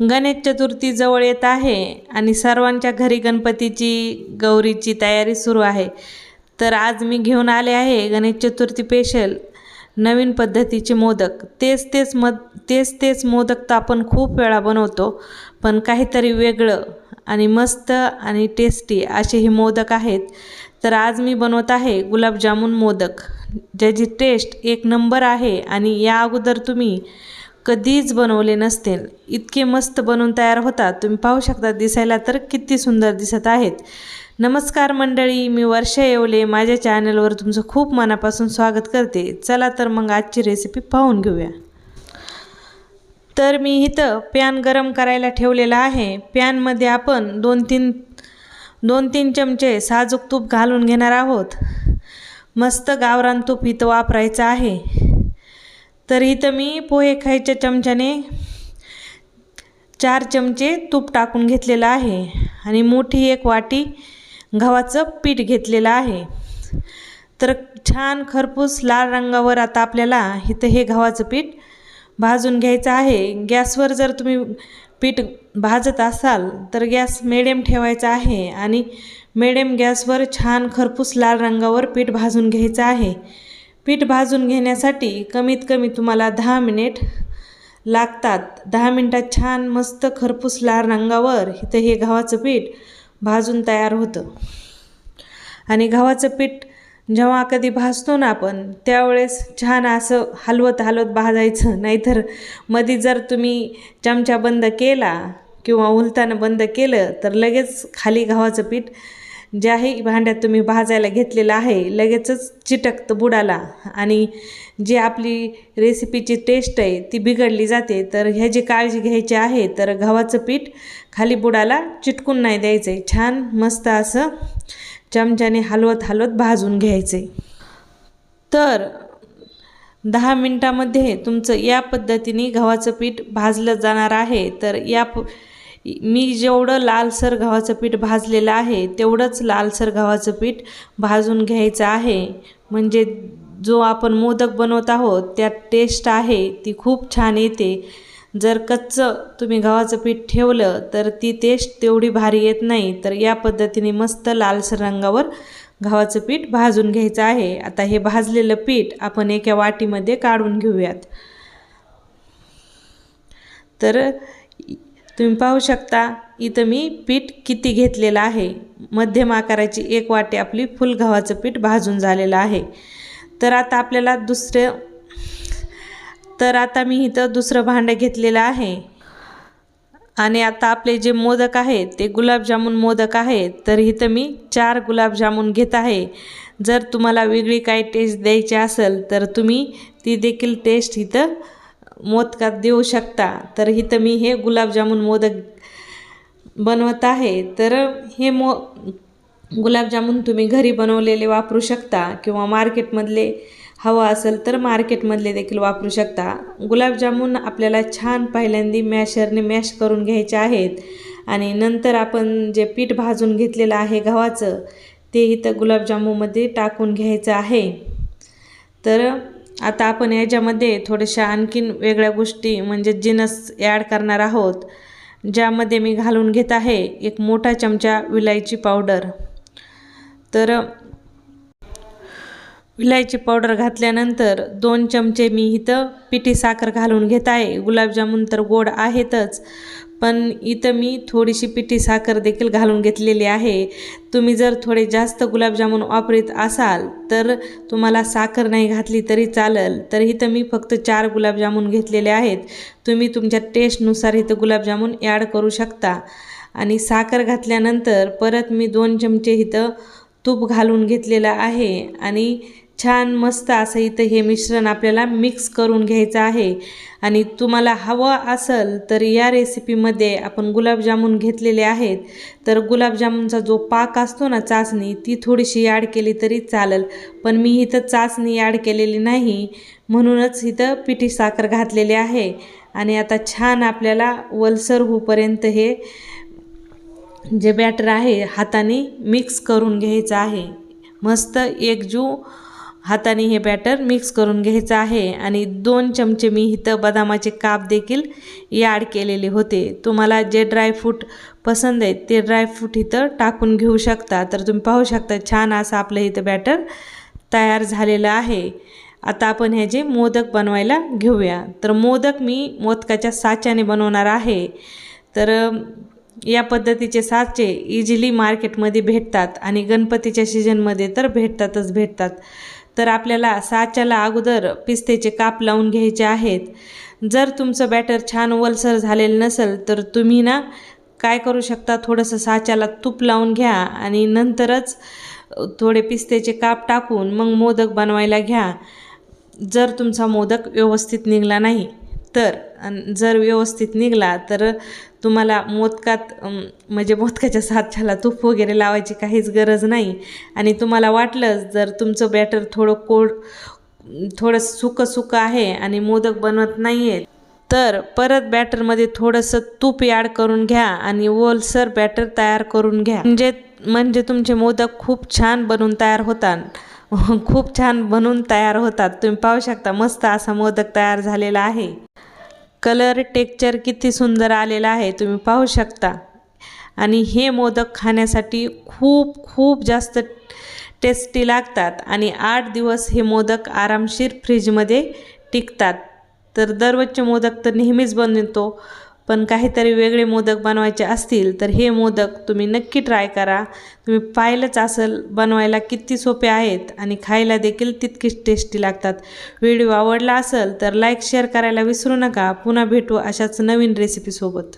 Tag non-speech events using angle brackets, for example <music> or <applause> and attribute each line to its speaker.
Speaker 1: गणेश चतुर्थी जवळ येत आहे आणि सर्वांच्या घरी गणपतीची गौरीची तयारी सुरू आहे. तर आज मी घेऊन आले आहे गणेश चतुर्थी स्पेशल नवीन पद्धतीचे मोदक. तेच तेच मद तेच तेच मोदक तर आपण खूप वेळा बनवतो पण काहीतरी वेगळं आणि मस्त आणि टेस्टी असे हे मोदक आहेत. तर आज मी बनवत आहे गुलाबजामुन मोदक ज्याची टेस्ट एक नंबर आहे आणि या अगोदर तुम्ही कधीच बनवले नसते. इतके मस्त बनवून तयार होतात. तुम्ही पाहू शकता दिसायला तर किती सुंदर दिसत आहेत. नमस्कार मंडळी मी वर्षा येवले. माझ्या चॅनलवर तुमचं खूप मनापासून स्वागत करते. चला तर मग आजची रेसिपी पाहून घेऊया. तर मी इथं पॅन गरम करायला ठेवलेला आहे. पॅनमध्ये आपण दोन तीन दोन तीन चमचे साजूक तूप घालून घेणार आहोत. मस्त गावरान तूप इथं वापरायचं आहे. तर इथं मी पोहे खायच्या चमच्याने चार चमचे तूप टाकून घेतलेलं आहे. आणि मोठी एक वाटी गव्हाचं पीठ घेतलेलं आहे. तर छान खरपूस लाल रंगावर आता आपल्याला इथं हे गव्हाचं पीठ भाजून घ्यायचं आहे. गॅसवर जर तुम्ही पीठ भाजत असाल तर गॅस मिडियम ठेवायचा आहे. आणि मिडियम गॅसवर छान खरपूस लाल रंगावर पीठ भाजून घ्यायचं आहे. पीठ भाजून घेण्यासाठी कमीत कमी तुम्हाला दहा मिनिट लागतात. दहा मिनटात छान मस्त खरपूस लाल रंगावर इथं हे गव्हाचं पीठ भाजून तयार होतं. आणि गव्हाचं पीठ जेव्हा कधी भाजतो ना आपण त्यावेळेस छान असं हलवत हलवत भाजायचं. नाहीतरमध्ये जर तुम्ही चमचा बंद केला किंवा उलताना बंद केलं तर लगेच खाली गव्हाचं पीठ ज्याही भांड्यात तुम्ही भाजायला घेतलेलं आहे लगेचच चिटकतं बुडाला. आणि जी आपली रेसिपीची टेस्ट आहे ती बिघडली जाते. तर ह्याची काळजी घ्यायची आहे तर गव्हाचं पीठ खाली बुडाला चिटकून नाही द्यायचं आहे छान मस्त असं चमच्याने हलवत हलवत भाजून घ्यायचे तर दहा मिनटामध्ये तुमचं या पद्धतीने गव्हाचं पीठ भाजलं जाणार आहे. तर या प मी जेवढं लालसर गव्हाचं पीठ भाजलेलं आहे तेवढंच लालसर गव्हाचं पीठ भाजून घ्यायचं आहे. म्हणजे जो आपण मोदक बनवत आहोत त्यात टेस्ट आहे ती खूप छान येते. जर कच्चं तुम्ही गव्हाचं पीठ ठेवलं तर ती टेस्ट तेवढी भारी येत नाही. तर या पद्धतीने मस्त लालसर रंगावर गव्हाचं पीठ भाजून घ्यायचं आहे. आता हे भाजलेलं पीठ आपण एका वाटीमध्ये काढून घेऊयात. तर तुम्ही पाहू शकता इथं मी पीठ किती घेतलेलं आहे. मध्यम आकाराची एक वाटी आपली फुल गव्हाचं पीठ भाजून झालेलं आहे. तर आता आपल्याला दुसरं तर आता मी इथं दुसरं भांडं घेतलेलं आहे. आणि आता आपले जे मोदक आहेत ते गुलाबजामुन मोदक आहेत तर इथं मी चार गुलाबजामुन घेत आहे. जर तुम्हाला वेगळी काही टेस्ट द्यायची असेल तर तुम्ही ती देखील टेस्ट इथं मोदकात देऊ शकता. तर इथं मी हे गुलाबजामुन मोदक बनवत आहे. तर हे मो गुलाबजामुन तुम्ही घरी बनवलेले वापरू शकता किंवा मार्केटमधले हवं असेल तर मार्केटमधले देखील वापरू शकता. गुलाबजामुन आपल्याला छान पहिल्यांदी मॅशरने मॅश करून घ्यायचे आहेत. आणि नंतर आपण जे पीठ भाजून घेतलेलं आहे गव्हाचं ते इथं गुलाबजामुनमध्ये टाकून घ्यायचं आहे. तर आता आपण याच्यामध्ये थोड्याशा आणखीन वेगळ्या गोष्टी म्हणजे जिनस ॲड करणार आहोत ज्यामध्ये मी घालून घेत आहे एक मोठा चमचा विलायची पावडर तर विलायची पावडर घातल्यानंतर दोन चमचे मी इथं पिठी साखर घालून घेत आहे. गुलाबजामुन तर गोड आहेतच पण इथं मी थोडीशी पिठी साखर देखील घालून घेतलेली आहे. तुम्ही जर थोडे जास्त गुलाबजामुन वापरीत असाल तर तुम्हाला साखर नाही घातली तरी चालेल. तर इथं मी फक्त चार गुलाबजामुन घेतलेले आहेत. तुम्ही तुमच्या टेस्टनुसार इथं गुलाबजामुन ॲड करू शकता. आणि साखर घातल्यानंतर परत मी दोन चमचे इथं तूप घालून घेतलेलं आहे. आणि छान मस्त असं इथं हे मिश्रण आपल्याला मिक्स करून घ्यायचं आहे. आणि तुम्हाला हवं असेल तर या रेसिपीमध्ये आपण गुलाबजामुन घेतलेले आहेत. तर गुलाबजामुनचा जो पाक असतो ना चाचणी ती थोडीशी ॲड केली तरी चालेल. पण मी इथं चाचणी ॲड केलेली नाही. म्हणूनच इथं पिठी साखर घातलेली आहे. आणि आता छान आपल्याला वलसर होऊपर्यंत हे जे बॅटर आहे हाताने मिक्स करून घ्यायचं आहे. मस्त एकजू हाताने हे बॅटर मिक्स करून घ्यायचं आहे आणि दोन चमचे मी इथं बदामाचे काप देखील याड केलेले होते. तुम्हाला जे ड्रायफ्रूट पसंत आहेत ते ड्रायफ्रूट इथं टाकून घेऊ शकता. तर तुम्ही पाहू शकता छान असं आपलं इथं बॅटर तयार झालेलं आहे. आता आपण ह्याचे मोदक बनवायला घेऊया. तर मोदक मी मोदकाच्या साच्याने बनवणार आहे. तर या पद्धतीचे साचे इझिली मार्केटमध्ये भेटतात आणि गणपतीच्या सीजनमध्ये तर भेटतातच भेटतात. तर आपल्याला साच्याला अगोदर पिस्तेचे काप लावून घ्यायचे आहेत. जर तुमचं बॅटर छान वलसर झालेलं नसेल तर तुम्ही ना काय करू शकता? थोडंसं साच्याला तूप लावून घ्या आणि नंतरच थोडे पिस्तेचे काप टाकून मग मोदक बनवायला घ्या. जर तुमचा मोदक व्यवस्थित निघाला नाही तर जर व्यवस्थित निघाला तर तुम्हाला मोदकात म्हणजे मोदकाच्या साच्याला तूप वगैरे लावायची काहीच गरज नाही. आणि तुम्हाला वाटलंच जर तुमचं बॅटर थोडं कोड थोडं सुकं सुकं आहे आणि मोदक बनवत नाही आहे तर परत बॅटरमध्ये थोडंसं तूप ॲड करून घ्या आणि ओलसर बॅटर तयार करून घ्या. म्हणजे म्हणजे तुमचे मोदक खूप छान बनून तयार होतात. <laughs> खूप छान बनून तयार होतात. तुम्ही पाहू शकता मस्त असा मोदक तयार झालेला आहे. कलर टेक्चर किती सुंदर आलेला आहे तुम्ही पाहू शकता. आणि हे मोदक खाण्यासाठी खूप खूप जास्त टेस्टी लागतात. आणि आठ दिवस हे मोदक आरामशीर फ्रीजमध्ये टिकतात. तर दररोजचे मोदक तर नेहमीच बनवतो. पण काहीतरी वेगळे मोदक बनवायचे असतील तर हे मोदक तुम्ही नक्की ट्राय करा. तुम्ही पाहिलंच असेल बनवायला किती सोपे आहेत आणि खायला देखील तितकीच टेस्टी लागतात. व्हिडिओ आवडला असेल तर लाईक शेअर करायला विसरू नका. पुन्हा भेटू अशाच नवीन रेसिपीसोबत